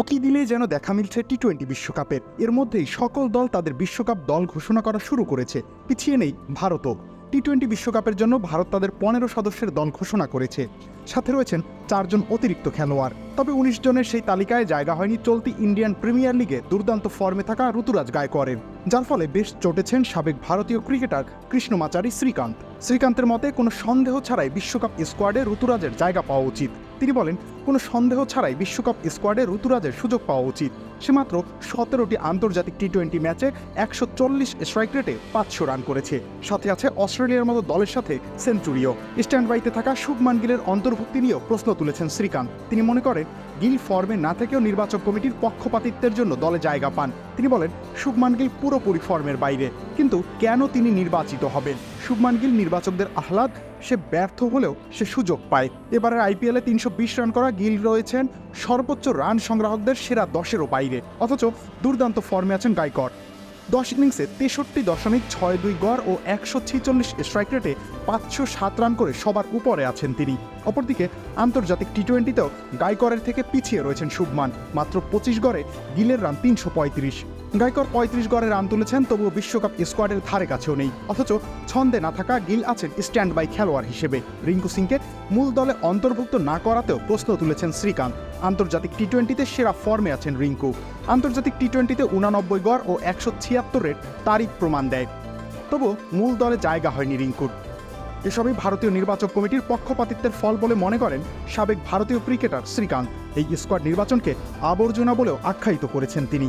ওকি দিলেই যেন দেখা মিলছে টি টোয়েন্টি বিশ্বকাপের। এর মধ্যেই সকল দল তাদের বিশ্বকাপ দল ঘোষণা করা শুরু করেছে। পিছিয়ে নেই ভারতও। টি টোয়েন্টি বিশ্বকাপের জন্য ভারত তাদের পনেরো সদস্যের দল ঘোষণা করেছে। সাথে রয়েছেন চারজন অতিরিক্ত খেলোয়াড়। তবে উনিশ জনের সেই তালিকায় জায়গা হয়নি চলতি ইন্ডিয়ান প্রিমিয়ার লিগে। দুর্দান্ত ফর্মে থাকা ঋতুরাজ গায়কোয়াড়ের যার ফলে বেশ চটেছেন সাবেক ভারতীয় ক্রিকেটার কৃষ্ণমাচারী শ্রীকান্ত। শ্রীকান্তের মতে কোনো সন্দেহ ছাড়াই বিশ্বকাপ স্কোয়াডে ঋতুরাজের জায়গা পাওয়া উচিত। তিনি বলেন কোনো সন্দেহ ছাড়াই বিশ্বকাপ স্কোয়াডে ঋতুরাজের সুযোগ পাওয়া উচিত। সে মাত্র সতেরোটি আন্তর্জাতিক টি টোয়েন্টি ম্যাচে একশো চল্লিশ স্ট্রাইক রেটে পাঁচশো রান করেছে। সাথে আছে অস্ট্রেলিয়ার মতো দলের সাথে সেঞ্চুরিও। স্ট্যান্ড বাইতে থাকা শুভমান গিলের অন্তর্ভুক্তি নিয়েও প্রশ্ন তুলেছেন শ্রীকান্ত। তিনি মনে করেন, গিল ফর্মে না থেকেও নির্বাচক কমিটির পক্ষপাতিত্বের জন্য দলে জায়গা পান। তিনি বলেন, শুভমান গিল পুরোপুরি ফর্মের বাইরে, কিন্তু কেন তিনি নির্বাচিত হবেন? শুভমান গিল নির্বাচকদের আহ্লাদ, সে ব্যর্থ হলেও সে সুযোগ পায়। এবারের আইপিএলে তিনশো বিশ রান করা গিল রয়েছেন সর্বোচ্চ রান সংগ্রাহকদের সেরা দশেরও বাইরে। অথচ দুর্দান্ত ফর্মে আছেন গাইকর। দশ ইনিংসে তেষট্টি দশমিক ছয় দুই গড় ও একশো ছিচল্লিশ স্ট্রাইক রেটে পাঁচশো সাত রান করে সবার উপরে আছেন তিনি। অপরদিকে আন্তর্জাতিক টি টোয়েন্টিতেও গাইকরের থেকে পিছিয়ে রয়েছেন শুভমান। মাত্র পঁচিশ গড়ে গিলের রান তিনশো পঁয়ত্রিশ। গায়কর পঁয়ত্রিশ গড়ে রান তুলেছেন, তবুও বিশ্বকাপ স্কোয়াডের ধারে কাছেও নেই। অথচ ছন্দে না থাকা গিল আছেন স্ট্যান্ড বাই খেলোয়াড় হিসেবে। রিঙ্কু সিংকে মূল দলে অন্তর্ভুক্ত না করাতেও প্রশ্ন তুলেছেন শ্রীকান্ত। আন্তর্জাতিক টি টোয়েন্টিতে সেরা ফর্মে আছেন রিঙ্কু। আন্তর্জাতিক টি টোয়েন্টিতে উনানব্বই গড় ও একশো ছিয়াত্তরের তারিখ প্রমাণ দেয়। তবু মূল দলে জায়গা হয়নি রিঙ্কুর। এসবই ভারতীয় নির্বাচক কমিটির পক্ষপাতিত্বের ফল বলে মনে করেন সাবেক ভারতীয় ক্রিকেটার শ্রীকান্ত। এই স্কোয়াড নির্বাচনকে আবর্জনা বলেও আখ্যায়িত করেছেন তিনি।